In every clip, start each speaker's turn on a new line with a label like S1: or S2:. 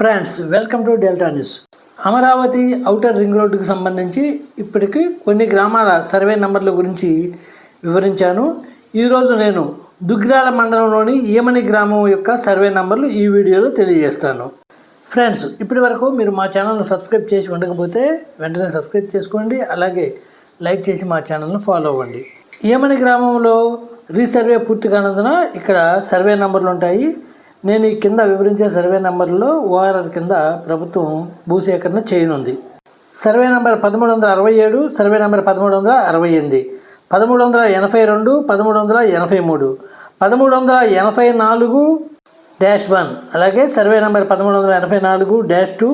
S1: Friends welcome to Delta News. Amaravati outer ring రోడ్డుకు సంబంధించి ఇప్పటికి కొన్ని గ్రామాల సర్వే నంబర్ల గురించి వివరించాను. ఈరోజు నేను దుగ్గిరాల మండలంలోని ఈమని గ్రామం యొక్క సర్వే నంబర్లు ఈ వీడియోలో తెలియజేస్తాను. ఫ్రెండ్స్ ఇప్పటి వరకు మీరు మా ఛానల్ను సబ్స్క్రైబ్ చేసి ఉండకపోతే వెంటనే సబ్స్క్రైబ్ చేసుకోండి అలాగే లైక్ చేసి మా ఛానల్ను ఫాలో అవ్వండి. ఏమని గ్రామంలో రీసర్వే పూర్తి కానందున ఇక్కడ సర్వే నంబర్లు ఉంటాయి. నేను ఈ కింద వివరించే సర్వే నంబర్లో ఓఆర్ఆర్ కింద ప్రభుత్వం భూసేకరణ చేయనుంది. సర్వే నంబర్ పదమూడు వందల అరవై ఏడు సర్వే నంబర్ పదమూడు వందల అరవై ఎనిమిది పదమూడు వందల ఎనభై రెండు పదమూడు వందల ఎనభై మూడు పదమూడు వందల ఎనభై నాలుగు డాష్ వన్. అలాగే సర్వే నెంబర్ పదమూడు వందల ఎనభై నాలుగు డాష్ టూ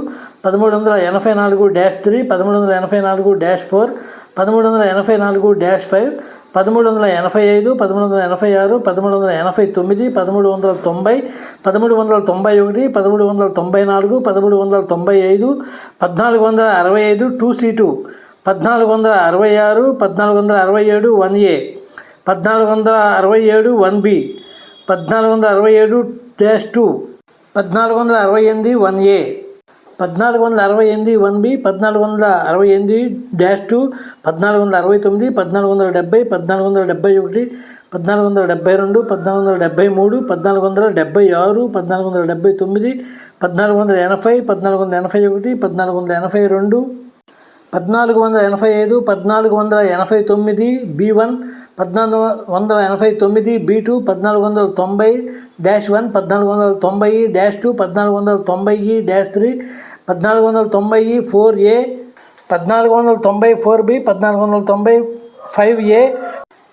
S1: పదమూడు వందల ఎనభై నాలుగు డాష్ త్రీ పదమూడు వందల ఎనభై నాలుగు డాష్ ఫోర్ పదమూడు వందల ఎనభై నాలుగు డాష్ ఫైవ్ పదమూడు వందల ఎనభై ఐదు పదమూడు వందల ఎనభై ఆరు పదమూడు వందల ఎనభై తొమ్మిది పదమూడు వందల తొంభై పదమూడు వందల తొంభై ఒకటి పదమూడు వందల తొంభై నాలుగు పదమూడు వందల తొంభై ఐదు పద్నాలుగు వందల అరవై ఐదు టూ సి టూ పద్నాలుగు వందల అరవై ఆరు పద్నాలుగు వందల అరవై ఏడు వన్ ఏ పద్నాలుగు వందల అరవై ఏడు వన్ బి పద్నాలుగు వందల అరవై ఏడు డాష్ టూ పద్నాలుగు వందల అరవై ఎనిమిది వన్ ఏ పద్నాలుగు వందల అరవై ఎనిమిది వన్ బి పద్నాలుగు వందల అరవై ఎనిమిది డాష్ టూ పద్నాలుగు వందల అరవై తొమ్మిది పద్నాలుగు వందల డెబ్బై పద్నాలుగు వందల డెబ్బై ఒకటి పద్నాలుగు వందల డెబ్బై రెండు పద్నాలుగు వందల డెబ్బై మూడు పద్నాలుగు వందల డెబ్బై ఆరు పద్నాలుగు వందల డెబ్బై తొమ్మిది పద్నాలుగు వందల ఎనభై పద్నాలుగు వందల ఎనభై ఒకటి పద్నాలుగు వందల ఎనభై రెండు పద్నాలుగు వందల ఎనభై ఐదు పద్నాలుగు వందల ఎనభై తొమ్మిది బి వన్ పద్నాలుగు వందల ఎనభై తొమ్మిది బి టూ పద్నాలుగు వందల తొంభై డాష్ వన్ పద్నాలుగు వందల తొంభై డాష్ టూ పద్నాలుగు వందల తొంభై డాష్ త్రీ పద్నాలుగు వందల తొంభై ఫోర్ ఏ పద్నాలుగు వందల తొంభై ఫోర్ బి పద్నాలుగు వందల తొంభై ఫైవ్ ఏ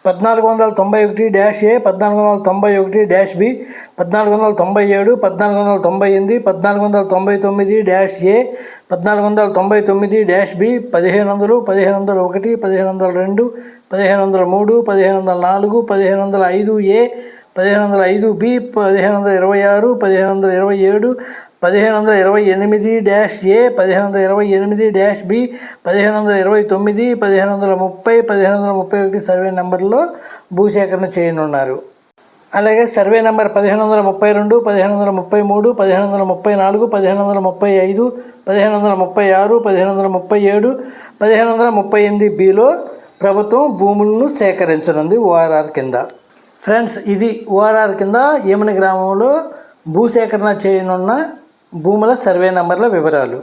S1: పద్నాలుగు వందల తొంభై ఒకటి డాష్ ఏ పద్నాలుగు వందల తొంభై ఒకటి డాష్ బి పద్నాలుగు వందల తొంభై ఏడు పద్నాలుగు వందల తొంభై ఎనిమిది పద్నాలుగు వందల తొంభై తొమ్మిది డ్యాష్ ఏ పద్నాలుగు వందల తొంభై తొమ్మిది డ్యాష్ బి పదిహేను వందలు పదిహేను వందల ఒకటి పదిహేను వందల రెండు పదిహేను వందల మూడు పదిహేను వందల నాలుగు పదిహేను వందల ఐదు ఏ పదిహేను వందల ఐదు బి పదిహేను వందల ఇరవై ఆరు పదిహేను వందల ఇరవై ఏడు పదిహేను వందల ఇరవై ఎనిమిది డ్యాష్ ఏ పదిహేను వందల ఇరవై ఎనిమిది డ్యాష్ బి పదిహేను వందల ఇరవై తొమ్మిది పదిహేను వందల ముప్పై పదిహేను వందల ముప్పై ఒకటి సర్వే నెంబర్లో భూసేకరణ చేయనున్నారు అలాగే సర్వే నెంబర్ పదిహేను వందల ముప్పై రెండు పదిహేను వందల ముప్పై మూడు పదిహేను వందల ముప్పై నాలుగు పదిహేను వందల ముప్పై ఐదు పదిహేను వందల ముప్పై ఆరు పదిహేను వందల ముప్పై ఏడు పదిహేను వందల ముప్పై ఎనిమిది బిలో ప్రభుత్వం భూములను సేకరించనుంది ఓఆర్ఆర్ కింద ఫ్రెండ్స్ ఇది ఓఆర్ఆర్ కింద ఏమని గ్రామంలో భూసేకరణ చేయనున్న భూముల సర్వే నెంబర్ల వివరాలు.